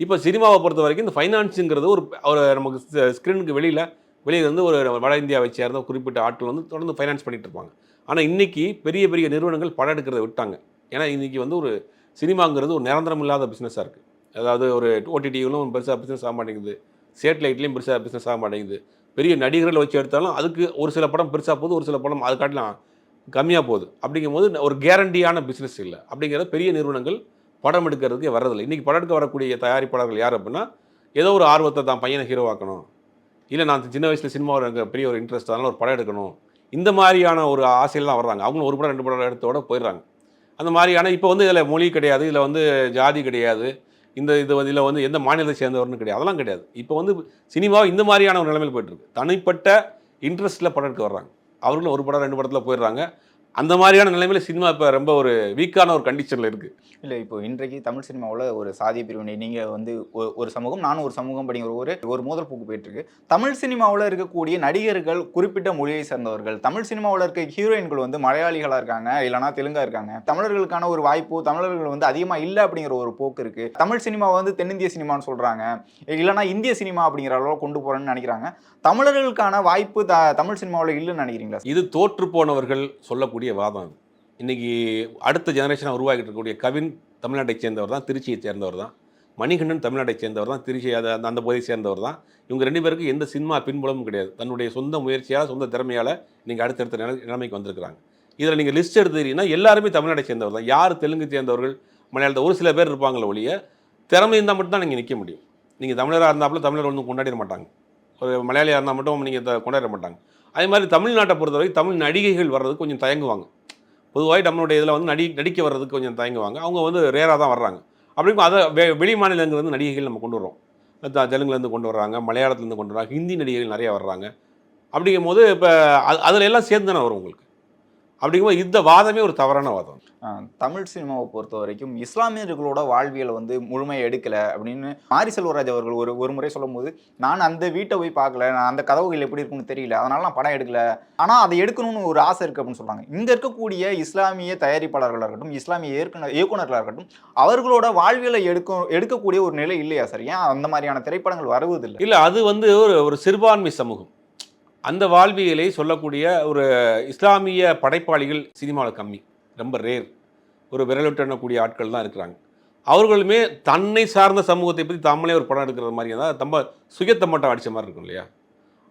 இப்போ சினிமாவை பொறுத்த வரைக்கும் இந்த ஃபைனான்ஸுங்கிறது ஒரு ஒரு நமக்கு ஸ்க்ரீனுக்கு வெளியில் வெளியில் வந்து ஒரு வட இந்தியாவை சேர்ந்த குறிப்பிட்ட ஆட்கள் வந்து தொடர்ந்து ஃபைனான்ஸ் பண்ணிகிட்டு இருப்பாங்க. ஆனால் இன்றைக்கி பெரிய பெரிய நிறுவனங்கள் படம் எடுக்கிறத விட்டாங்க. ஏன்னா இன்றைக்கி வந்து ஒரு சினிமாங்கிறது ஒரு நிரந்தரம் இல்லாத பிஸ்னஸாக இருக்குது அதாவது ஒரு ஓடிடியிலும் பெருசாக பிஸ்னஸ் ஆக மாட்டேங்குது. சேட்டலைட்லேயும் பெருசாக பிஸ்னஸ் ஆக மாட்டேங்குது. பெரிய நடிகர்களை வச்சு எடுத்தாலும் அதுக்கு ஒரு சில படம் பெருசாக போகுது ஒரு சில படம் அது காட்டிலாம் கம்மியாக போகுது. அப்படிங்கும்போது ஒரு கேரண்டியான பிஸ்னஸ் இல்லை. அப்படிங்கிறத பெரிய நிறுவனங்கள் படம் எடுக்கிறதுக்கு வர்றதில்லை. இன்றைக்கி படம் எடுக்க வரக்கூடிய தயாரிப்பாளர்கள் யார் அப்படின்னா ஏதோ ஒரு ஆர்வத்தை தான் பையனை ஹீரோ ஆக்கணும். இல்லை நான் சின்ன வயசில் சினிமாவில் எனக்கு பெரிய ஒரு இன்ட்ரெஸ்ட் அதனால் ஒரு படம் எடுக்கணும். இந்த மாதிரியான ஒரு ஆசையெல்லாம் வர்றாங்க. அவங்களும் ஒரு படம் ரெண்டு படம் எடுத்தோட போயிடுறாங்க. அந்த மாதிரியான இப்போ வந்து இதில் மொழி கிடையாது இதில் வந்து ஜாதி கிடையாது. இந்த இது இதில் வந்து எந்த மாநிலத்தை சேர்ந்தவர்னு கிடையாது. அதெல்லாம் கிடையாது. இப்போ வந்து சினிமாவை இந்த மாதிரியான ஒரு நிலைமையில் போயிட்டுருக்கு. தனிப்பட்ட இன்ட்ரெஸ்ட்டில் படம் எடுக்க வர்றாங்க. அவர்களும் ஒரு படம் ரெண்டு படத்தில் போயிடுறாங்க. அந்த மாதிரியான நிலைமையில சினிமா இப்போ ரொம்ப ஒரு வீக்கான ஒரு கண்டிஷனில் இருக்குது இல்லை இப்போ இன்றைக்கு தமிழ் சினிமாவில் ஒரு சாதிய பிரிவினை நீங்கள் வந்து ஒரு சமூகம் நானும் ஒரு சமூகம் அப்படிங்கிற ஒரு ஒரு மோதல் போக்கு போயிட்டு இருக்கு தமிழ் சினிமாவில் இருக்கக்கூடிய நடிகர்கள் குறிப்பிட்ட மொழியை சேர்ந்தவர்கள் தமிழ் சினிமாவில் இருக்க ஹீரோயின்கள் வந்து மலையாளிகளாக இருக்காங்க இல்லைனா தெலுங்கா இருக்காங்க. தமிழர்களுக்கான ஒரு வாய்ப்பு தமிழர்கள் வந்து அதிகமாக இல்லை அப்படிங்கிற ஒரு போக்கு இருக்கு. தமிழ் சினிமாவை வந்து தென்னிந்திய சினிமான்னு சொல்றாங்க. இல்லைனா இந்திய சினிமா அப்படிங்கிற அளவில் கொண்டு போறேன்னு நினைக்கிறாங்க. தமிழர்களுக்கான வாய்ப்பு த தமிழ் சினிமாவில் இல்லைன்னு நினைக்கிறீங்களா? இது தோற்று போனவர்கள் சொல்லக்கூடிய வாதம் இது இன்னைக்கு அடுத்த ஜெனரேஷனாக உருவாகிட்டு இருக்கக்கூடிய கவின் தமிழ்நாட்டை சேர்ந்தவர் தான் திருச்சியை சேர்ந்தவர் தான். மணிகண்டன் தமிழ்நாட்டை சேர்ந்தவர் தான் திருச்சி அதை அந்த- அந்த பகுதியை சேர்ந்தவர் தான். இவங்க ரெண்டு பேருக்கும் எந்த சினிமா பின்புலமும் கிடையாது. தன்னுடைய சொந்த முயற்சியால் சொந்த திறமையால் நீங்கள் அடுத்தடுத்த நிலை நிலைமைக்கு வந்திருக்கிறாங்க. இதில் நீங்கள் லிஸ்ட் எடுத்துக்கிட்டீங்கன்னா எல்லாருமே தமிழ்நாட்டை சேர்ந்தவர் தான். யார் தெலுங்கு சேர்ந்தவர்கள் மலையாளத்தை ஒரு சில பேர் இருப்பாங்களே ஒழிய திறமை இருந்தால் மட்டும்தான் நீங்கள் நிற்க முடியும். நீங்கள் தமிழராக இருந்தாப்புல தமிழர் ஒன்றும் கொண்டாடிட மாட்டாங்க. ஒரு மலையாளியாக இருந்தால் மட்டும் நீங்கள் கொண்டாட மாட்டாங்க. அதே மாதிரி தமிழ்நாட்டை பொறுத்தவரை தமிழ் நடிகைகள் வர்றதுக்கு கொஞ்சம் தயங்குவாங்க. பொதுவாக நம்மளுடைய இதில் வந்து நடி நடிக்க வர்றதுக்கு கொஞ்சம் தயங்குவாங்க. அவங்க வந்து ரேராக தான் வர்றாங்க. அப்படி அதை வெ வெளி மாநிலங்கள்லேருந்து நடிகைகள் நம்ம கொண்டு வரோம் தெலுங்குலேருந்து கொண்டு வர்றாங்க மலையாளத்துலேருந்து கொண்டு வர்றாங்க ஹிந்தி நடிகைகள் நிறையா வர்றாங்க. அப்படிங்கும்போது இப்போ அதில் எல்லாம் சேர்ந்து தானே வரும் உங்களுக்கு? அப்படிங்கும்போது இந்த வாதமே ஒரு தவறான வாதம். தமிழ் சினிமாவை பொறுத்த வரைக்கும் இஸ்லாமியர்களோட வாழ்வியலை வந்து முழுமையை எடுக்கல அப்படின்னு மாரி செல்வராஜ் அவர்கள் ஒரு ஒரு முறை சொல்லும்போது நான் அந்த வீட்டை போய் பார்க்கல நான் அந்த கதவுகள் எப்படி இருக்கும்னு தெரியல அதனால நான் படம் எடுக்கல. ஆனால் அதை எடுக்கணும்னு ஒரு ஆசை இருக்கு அப்படின்னு சொல்றாங்க. இங்க இருக்கக்கூடிய இஸ்லாமிய தயாரிப்பாளர்களாக இருக்கட்டும் இஸ்லாமிய இயக்குனர் இயக்குனர்களாக இருக்கட்டும் அவர்களோட வாழ்வியலை எடுக்க எடுக்கக்கூடிய ஒரு நிலை இல்லையா சார்? ஏன் அந்த மாதிரியான திரைப்படங்கள் வருவதில்லை? இல்லை அது வந்து ஒரு ஒரு சிறுபான்மை சமூகம். அந்த வாழ்வியலை சொல்லக்கூடிய ஒரு இஸ்லாமிய படைப்பாளிகள் சினிமாவில் கம்மி. ரொம்ப ரேர் ஒரு விரலிட்டக்கூடிய ஆட்கள் தான் இருக்கிறாங்க. அவர்களுமே தன்னை சார்ந்த சமூகத்தை பற்றி தாமலே ஒரு படம் எடுக்கிற மாதிரி தான் தம்ப சுயத்தம்மட்டம் அடிச்ச மாதிரி இருக்கும் இல்லையா?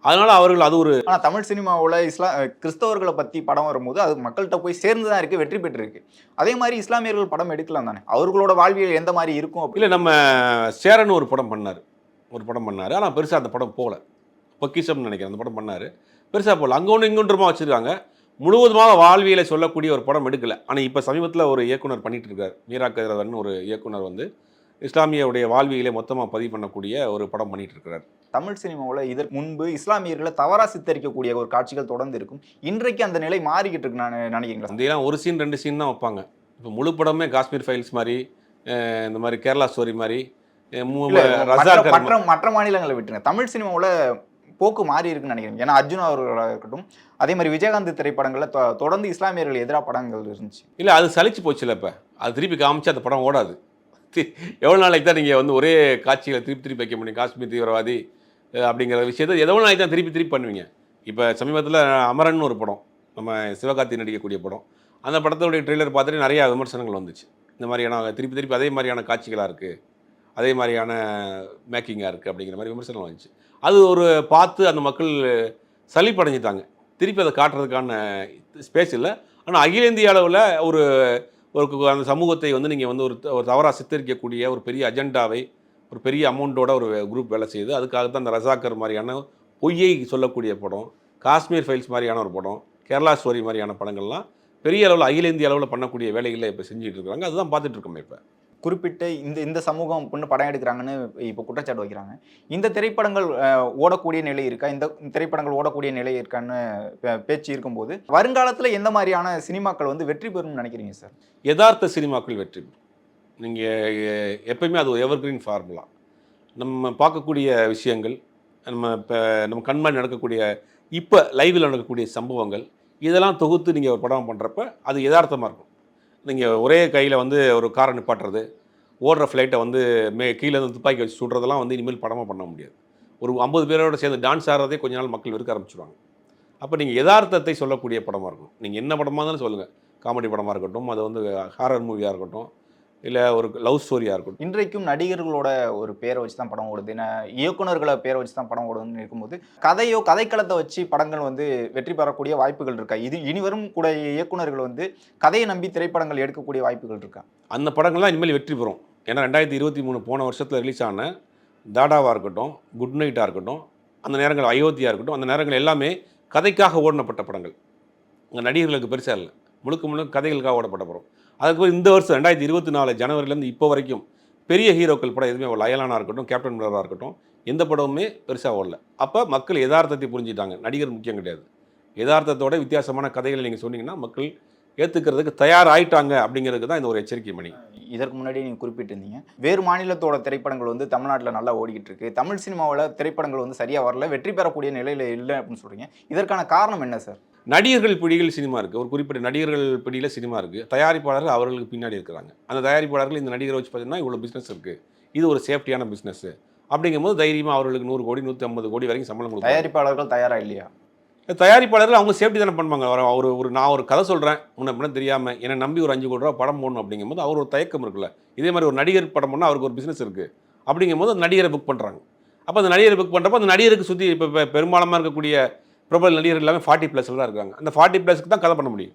அதனால அவர்கள் அது ஒரு ஆனா தமிழ் சினிமாவுல இஸ்லா கிறிஸ்தவர்களை பத்தி படம் வரும்போது அது மக்கள்கிட்ட போய் சேர்ந்து தான் இருக்கு வெற்றி பெற்றிருக்கு. அதே மாதிரி இஸ்லாமியர்கள் படம் எடுக்கலாம் தானே? அவர்களோட வாழ்வியல் எந்த மாதிரி இருக்கும் இல்லை நம்ம சேரன் ஒரு படம் பண்ணார். ஒரு படம் பண்ணார். ஆனால் பெருசாக அந்த படம் போகல பொக்கிஷம்னு நினைக்கிறேன். அந்த படம் பண்ணார். பெருசாக போகல அங்கே ஒன்று இங்கொன்றுமா வச்சுருக்காங்க. முழுவதுமாக வாழ்வியலை சொல்லக்கூடிய ஒரு படம் எடுக்கல. ஆனால் இப்போ சமீபத்தில் ஒரு இயக்குனர் பண்ணிட்டு இருக்கார். மீரா கதிரவன் ஒரு இயக்குனர் வந்து இஸ்லாமியருடைய வாழ்வியலை மொத்தமாக பதிவு பண்ணக்கூடிய ஒரு படம் பண்ணிட்டு இருக்கிறார் தமிழ் சினிமாவுல இதற்கு முன்பு இஸ்லாமியர்களை தவறா சித்தரிக்கக்கூடிய ஒரு காட்சிகள் தொடர்ந்து இருக்கும். இன்றைக்கு அந்த நிலை மாறிக்கிட்டு இருக்கு நான் நினைக்கிறீங்களா அந்த ஒரு சீன் ரெண்டு சீன் தான் வைப்பாங்க. இப்போ முழு படமே காஷ்மீர் ஃபைல்ஸ் மாதிரி இந்த மாதிரி கேரளா ஸ்டோரி மாதிரி மற்ற மாநிலங்களை விட்டுருங்க. தமிழ் சினிமாவுல போக்கு மாறி இருக்குன்னு நினைக்கிறேன். ஏன்னா அர்ஜுன் அவர்களாக இருக்கட்டும் அதே மாதிரி விஜயகாந்த் திரைப்படங்களில் தொ- தொடர்ந்து இஸ்லாமியர்கள் எதிராக படங்கள் இருந்துச்சு. இல்லை அது சலிச்சு போச்சுல இப்போ. அது திருப்பி காமிச்சு அந்த படம் ஓடாது. எவ்வளோ நாளைக்கு தான் நீங்கள் வந்து ஒரே காட்சிகளை திருப்பி திருப்பி வைக்க முடியும்? காஷ்மீர் தீவிரவாதி அப்படிங்கிற விஷயத்தை எவ்வளோ நாளைக்கு தான் திருப்பி திருப்பி பண்ணுவீங்க. இப்போ சமீபத்தில் அமரன் ஒரு படம் நம்ம சிவகார்த்தி நடிக்கக்கூடிய படம். அந்த படத்தோடைய ட்ரெய்லர் பார்த்துட்டு நிறையா விமர்சனங்கள் வந்துச்சு. இந்த மாதிரியான திருப்பி திருப்பி அதே மாதிரியான காட்சிகளாக இருக்குது அதே மாதிரியான மேக்கிங்காக இருக்குது அப்படிங்கிற மாதிரி விமர்சனம் வந்துச்சு. அது ஒரு பார்த்து அந்த மக்கள் சளிப்படைஞ்சிட்டாங்க. திருப்பி அதை காட்டுறதுக்கான ஸ்பேஸ் இல்லை. ஆனால் அகில இந்திய அளவில் ஒரு ஒரு அந்த சமூகத்தை வந்து நீங்கள் வந்து ஒரு ஒரு தவறாக சித்தரிக்கக்கூடிய ஒரு பெரிய அஜெண்டாவை ஒரு பெரிய அமௌண்ட்டோட ஒரு குரூப் வேலை செய்யுது. அதுக்காக தான் அந்த ரசாக்கர் மாதிரியான பொய்யை சொல்லக்கூடிய படம் காஷ்மீர் ஃபைல்ஸ் மாதிரியான ஒரு படம் கேரளா ஸ்டோரி மாதிரியான படங்கள்லாம் பெரிய அளவில் அகில இந்திய அளவில் பண்ணக்கூடிய வேலைகளை இப்போ செஞ்சுட்டு இருக்காங்க. அதுதான் பார்த்துட்டு இருக்கோம் இப்போ. குறிப்பிட்ட இந்த இந்த சமூகம் பொண்ணு படம் எடுக்கிறாங்கன்னு இப்போ குற்றச்சாட்டு வைக்கிறாங்க. இந்த திரைப்படங்கள் ஓடக்கூடிய நிலை இருக்கா? இந்த திரைப்படங்கள் ஓடக்கூடிய நிலை இருக்கான்னு பே- பேச்சு இருக்கும்போது வருங்காலத்தில் எந்த மாதிரியான சினிமாக்கள் வந்து வெற்றி பெறும்னு நினைக்கிறீங்க சார்? யதார்த்த சினிமாக்கள் வெற்றி பெறும். நீங்கள் எப்பயுமே அது ஒரு எவர்கிரீன் ஃபார்முலா நம்ம பார்க்கக்கூடிய விஷயங்கள் நம்ம இப்போ நம்ம கண்மாடி நடக்கக்கூடிய இப்போ லைவில் நடக்கக்கூடிய சம்பவங்கள் இதெல்லாம் தொகுத்து நீங்கள் ஒரு படம் பண்ணுறப்ப அது யதார்த்தமாக இருக்கும். நீங்கள் ஒரே கையில் வந்து ஒரு காரை நிப்பாட்டுறது ஓடுற ஃப்ளைட்டை வந்து மே கீழே துப்பாக்கி வச்சு சுடுறதெல்லாம் வந்து இனிமேல் படமாக பண்ண முடியாது. ஒரு ஐம்பது பேரோட சேர்ந்து டான்ஸ் ஆடுறதே கொஞ்ச நாள் மக்கள் வெறுக்க ஆரம்பிச்சிடுவாங்க அப்போ நீங்கள் யதார்த்தத்தை சொல்லக்கூடிய படமாக இருக்கும் நீங்கள் என்ன படமாக இருந்தாலும் சொல்லுங்கள் காமெடி படமாக இருக்கட்டும் அது வந்து ஹாரர் மூவியாக இருக்கட்டும் இல்லை ஒரு லவ் ஸ்டோரியாக இருக்கட்டும். இன்றைக்கும் நடிகர்களோட ஒரு பேரை வச்சு தான் படம் ஓடுது. ஏன்னா இயக்குனர்களை பேரை வச்சு தான் படம் ஓடுதுன்னு இருக்கும்போது கதையோ கதைக்களத்தை வச்சு படங்கள் வந்து வெற்றி பெறக்கூடிய வாய்ப்புகள் இருக்கா? இது இனிவரும் கூட இயக்குனர்கள் வந்து கதையை நம்பி திரைப்படங்கள் எடுக்கக்கூடிய வாய்ப்புகள் இருக்கா? அந்த படங்கள்லாம் இனிமேல் வெற்றி பெறும். ஏன்னா ரெண்டாயிரத்தி இருபத்தி மூணு போன வருஷத்தில் ரிலீஸ் ஆன தாடாவாக இருக்கட்டும் குட் நைட்டாக இருக்கட்டும் அந்த நேரங்கள் அயோத்தியாக இருக்கட்டும் அந்த நேரங்கள் எல்லாமே கதைக்காக ஓடப்பட்ட படங்கள். அங்கே நடிகர்களுக்கு பெருசாக இல்லை. முழுக்க முழுக்க கதைகளுக்காக ஓடப்பட்ட படம். அதுக்கு இந்த வருஷம் ரெண்டாயிரத்தி இருபத்தி நாலு ஜனவரிலேருந்து இப்போ வரைக்கும் பெரிய ஹீரோக்கள் படம் எதுவுமே லயலானாக இருக்கட்டும் கேப்டன் மில்லராக இருக்கட்டும் எந்த படமுமே பெருசாக ஓடல. அப்போ மக்கள் யதார்த்தத்தை புரிஞ்சுட்டாங்க. நடிகர் முக்கியம் கிடையாது. யதார்த்தத்தோட வித்தியாசமான கதைகளை நீங்கள் சொன்னீங்கன்னா மக்கள் ஏற்றுக்கிறதுக்கு தயாராகிட்டாங்க அப்படிங்கிறதுக்கு தான் இந்த ஒரு எச்சரிக்கை மணி. இதற்கு முன்னாடி நீங்கள் குறிப்பிட்டிருந்தீங்க. வேறு மாநிலத்தோட திரைப்படங்கள் வந்து தமிழ்நாட்டில் நல்லா ஓடிக்கிட்டு இருக்கு. தமிழ் சினிமாவில் திரைப்படங்கள் வந்து சரியாக வரல. வெற்றி பெறக்கூடிய நிலையில் இல்லை அப்படின்னு சொல்கிறீங்க இதற்கான காரணம் என்ன சார்? நடிகர்கள் பிடிகள் சினிமா இருக்குது ஒரு குறிப்பிட்ட நடிகர்கள் பிடியில் சினிமா இருக்குது தயாரிப்பாளர்கள் அவர்களுக்கு பின்னாடி இருக்கிறாங்க. அந்த தயாரிப்பாளர்கள் இந்த நடிகரை வச்சு பார்த்தீங்கன்னா இவ்வளோ பிஸ்னஸ் இருக்குது இது ஒரு சேஃப்டியான பிஸ்னஸ் அப்படிங்கும்போது தைரியமாக அவர்களுக்கு நூறு கோடி நூற்றி ஐம்பது கோடி வரைக்கும் சம்பளம் கொடுப்பாங்க. தயாரிப்பாளர்கள் தயாரா இல்லையா? தயாரிப்பாளர்கள் அவங்க சேஃப்டி தானே பண்ணுவாங்க. ஒரு ஒரு நான் ஒரு கதை சொல்கிறேன் முன்ன பின்ன தெரியாமல் என்னை நம்பி ஒரு அஞ்சு கோடி ரூபா படம் போடணும் அப்படிங்கும்போது அவர் ஒரு தயக்கம் இருக்குல்ல. இதே மாதிரி ஒரு நடிகர் படம் பண்ணால் அவருக்கு ஒரு பிஸ்னஸ் இருக்குது அப்படிங்கும்போது அந்த நடிகரை புக் பண்ணுறாங்க அப்போ அந்த நடிகரை புக் பண்ணுறப்போ அந்த நடிகருக்கு சுற்றி இப்போ பெரும்பாலமாக இருக்கக்கூடிய பிரபல நடிகர்கள் எல்லாமே ஃபார்ட்டி ப்ளஸில் தான் இருக்காங்க. அந்த ஃபார்ட்டி ப்ளஸ்க்கு தான் கதை பண்ண முடியும்.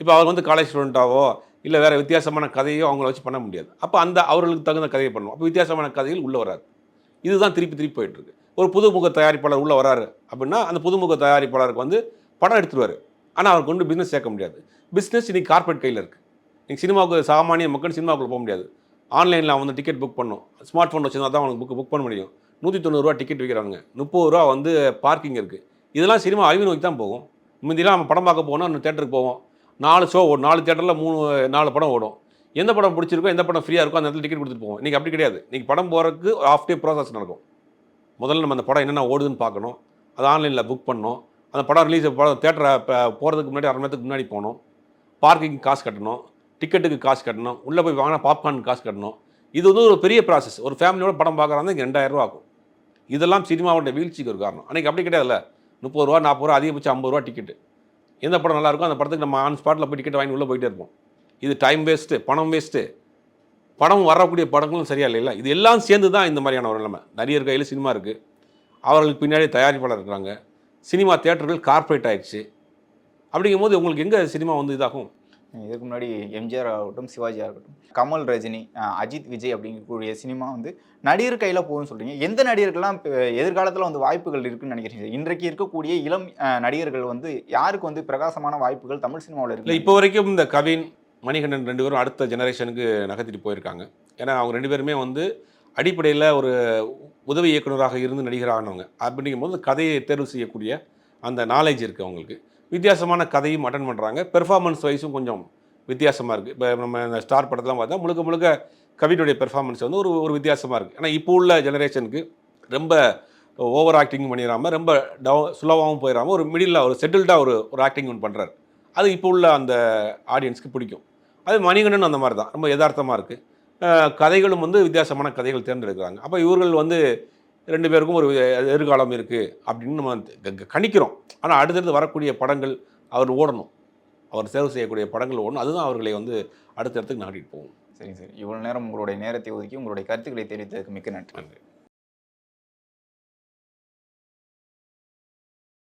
இப்போ அவர் வந்து காலேஜ் ஸ்டூடெண்ட்டாவோ இல்லை வேறு வித்தியாசமான கதையோ அவங்கள வச்சு பண்ண முடியாது. அப்போ அந்த அவர்களுக்கு தகுந்த கதையை பண்ணுவோம். அப்போ வித்தியாசமான கதைகள் உள்ளே வராது. இதுதான் திருப்பி திருப்பி போயிட்டுருக்கு ஒரு புதுமுக தயாரிப்பாளர் உள்ளே வராரு அப்படின்னா அந்த புதுமுக தயாரிப்பாளருக்கு வந்து படம் எடுத்துருவார். ஆனால் அவருக்கு கொண்டு பிஸ்னஸ் சேர்க்க முடியாது. பிஸ்னஸ் இன்றைக்கி கார்பரேட் கையில் இருக்குது நீங்கள் சினிமாவுக்கு சாமானிய மக்கள் சினிமாவுக்குள்ளே போக முடியாது. ஆன்லைனில் அவன் வந்து டிக்கெட் புக் பண்ணும். ஸ்மார்ட் ஃபோன் வச்சுருந்தா தான் அவனுக்கு புக் புக் பண்ண முடியும். நூற்றி தொண்ணூறுரூவா டிக்கெட் விற்கிறாங்க முப்பது ரூபா வந்து பார்க்கிங் இருக்குது இதெல்லாம் சினிமா அழிவு நோக்கி தான் போகும். முந்திலாம் நம்ம படம் பார்க்க போகணும் இன்னும் தேட்டருக்கு போவோம். நாலு ஷோ ஓடும். நாலு தேட்டரில் மூணு நாலு படம் ஓடும். எந்த படம் பிடிச்சிருக்கோ எந்த படம் ஃப்ரீயாக இருக்கோ அந்த இடத்துல டிக்கெட் கொடுத்துட்டு போவோம். இன்றைக்கி அப்படி கிடையாது. இன்றைக்கி படம் போகிறதுக்கு ஆஃப் டே ப்ராசஸ் நடக்கும். முதல்ல நம்ம அந்த படம் என்னென்ன ஓடுதுன்னு பார்க்கணும். அது ஆன்லைனில் புக் பண்ணணும். அந்த படம் ரிலீஸ் படம் தேட்டரை போகிறதுக்கு முன்னாடி அரை மணி நேரத்துக்கு முன்னாடி போகணும். பார்க்கிங் காசு கட்டணும். டிக்கெட்டுக்கு காசு கட்டணும். உள்ளே போய் வாங்கினா பாப்கார்ன் காசு கட்டணும். இது வந்து ஒரு பெரிய ப்ராசஸ் ஒரு ஃபேமிலியோட படம் பார்க்குறாங்க இங்கே ரெண்டாயிரரூவா ஆகும். இதெல்லாம் சினிமாவோட வீழ்ச்சிக்கு ஒரு காரணம். அன்றைக்கி அப்படி கிடையாதுல்ல. முப்பது ரூபா நாற்பது ரூபா அதிகபட்சம் ஐம்பது ரூபா டிக்கெட்டு எந்த படம் நல்லாயிருக்கும் அந்த படத்துக்கு நம்ம ஆன் ஸ்பாட்டில் போய் டிக்கெட் வாங்கி உள்ளே போயிட்டே இருப்போம். இது டைம் வேஸ்ட்டு பணம் வேஸ்ட்டு படம் வரக்கூடிய படங்களும் சரியா இல்லைல்ல. இது எல்லாம் சேர்ந்து தான் இந்த மாதிரியான ஒரு நிலைமை. நடிகர் கையில் சினிமா இருக்குது அவர்களுக்கு பின்னாடி தயாரிப்பாளர் இருக்கிறாங்க சினிமா தேட்டர்கள் கார்பரேட் ஆயிடுச்சு. அப்படிங்கும்போது உங்களுக்கு எங்கே சினிமா வந்து இதாகும்? இதுக்கு முன்னாடி எம்ஜிஆர் ஆகட்டும் சிவாஜியாக இருக்கட்டும் கமல் ரஜினி அஜித் விஜய் அப்படிங்கக்கூடிய சினிமா வந்து நடிகர் கையில் போகும்னு சொல்றீங்க. எந்த நடிகர்கள்லாம் இப்போ எதிர்காலத்தில் வந்து வாய்ப்புகள் இருக்குன்னு நினைக்கிறீங்க? இன்றைக்கு இருக்கக்கூடிய இளம் நடிகர்கள் வந்து யாருக்கு வந்து பிரகாசமான வாய்ப்புகள் தமிழ் சினிமாவில் இல்லை இருக்கு? இப்போ வரைக்கும் இந்த கவின் மணிகண்டன் ரெண்டு பேரும் அடுத்த ஜெனரேஷனுக்கு நகர்த்திட்டு போயிருக்காங்க. ஏன்னா அவங்க ரெண்டு பேருமே வந்து அடிப்படையில் ஒரு உதவி இயக்குனராக இருந்து நடிகரானவங்க. அப்படிங்கும்போது கதையை தேர்வு செய்யக்கூடிய அந்த நாலேஜ் இருக்குது அவங்களுக்கு. வித்தியாசமான கதையும் அட்டன் பண்ணுறாங்க பெர்ஃபார்மன்ஸ் வைஸும் கொஞ்சம் வித்தியாசமாக இருக்குது இப்போ நம்ம இந்த ஸ்டார் படத்தெலாம் பார்த்தா முழுக்க முழுக்க கவினுடைய பெர்ஃபார்மன்ஸ் வந்து ஒரு ஒரு வித்தியாசமாக இருக்குது ஆனால் இப்போ உள்ள ஜெனரேஷனுக்கு ரொம்ப ஓவர் ஆக்டிங் பண்ணிடாமல் ரொம்ப டவு சுலவாகவும் போயிடாமல் ஒரு மிடில் ஒரு செட்டில்டாக ஒரு ஒரு ஆக்டிங் ஒன்று பண்ணுறாரு அது இப்போ உள்ள அந்த ஆடியன்ஸ்க்கு பிடிக்கும். அது மணிகண்டன் அந்த மாதிரி தான் ரொம்ப யதார்த்தமாக இருக்குது கதைகளும் வந்து வித்தியாசமான கதைகள் தேர்ந்தெடுக்கிறாங்க. அப்போ இவர்கள் வந்து ரெண்டு பேருக்கும் ஒரு எதிர்காலம் இருக்குது அப்படின்னு நம்ம கணிக்கிறோம். ஆனால் அடுத்தடுத்து வரக்கூடிய படங்கள் அவர் ஓடணும். அவர் தேர்வு செய்யக்கூடிய படங்கள் ஓடணும். அதுதான் அவர்களை வந்து அடுத்த இடத்துக்கு நாடிட்டு போகும். சரிங்க சார். இவ்வளோ நேரம் உங்களுடைய நேரத்தை ஒதுக்கி உங்களுடைய கருத்துக்களை தெரிவித்ததுக்கு மிக்க நன்றி.